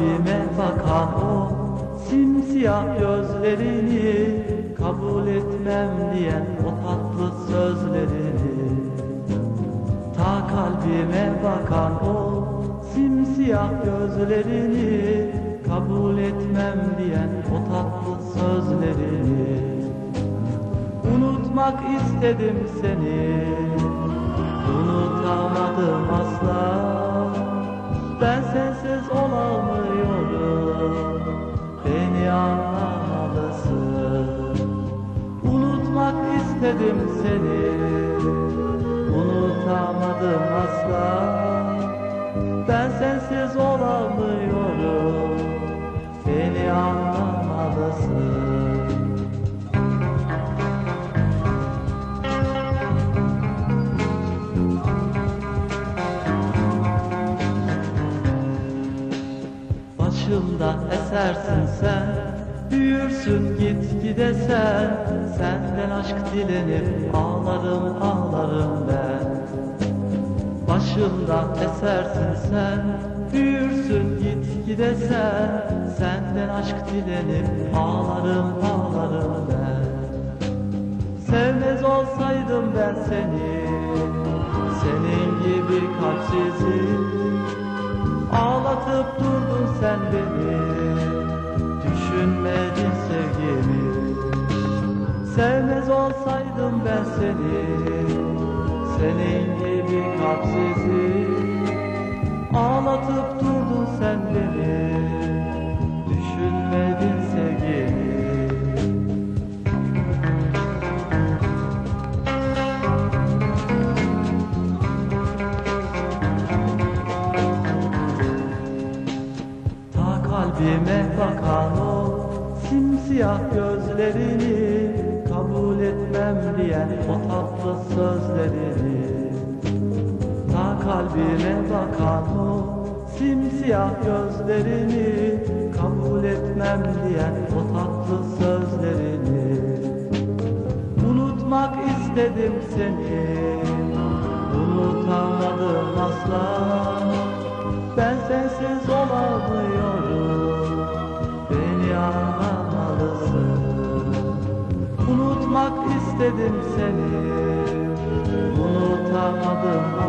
kalbime bakan o simsiyah gözlerini kabul etmem diyen o tatlı sözlerini. Ta kalbime bakan o simsiyah gözlerini kabul etmem diyen o tatlı sözlerini. Unutmak istedim seni. Unutamadım asla Beni anlamalısın Unutmak istedim seni Başımda esersin sen. Büyürsün git gide sen. Senden aşk dilenip ağlarım ağlarım ben. Başımda esersin sen. Büyürsün git gide sen. Senden aşk dilenip ağlarım ağlarım ben. Sevmez olsaydım ben seni. Senin gibi kalpsizim Ağlatıp durdun sen beni. Düşünmedin sevgimi. Sevmez olsaydım ben seni. Senin gibi kalpsizi Ağlatıp durdun sen beni Ta kalbime bakan o simsiyah gözlerini Kabul etmem diyen o tatlı sözlerini. Ta kalbime bakan o simsiyah gözlerini Kabul etmem diyen o tatlı sözlerini. Unutmak istedim seni Unutamadım asla. Ben sensiz olamıyorum bulmak istedim seni. Unutamadım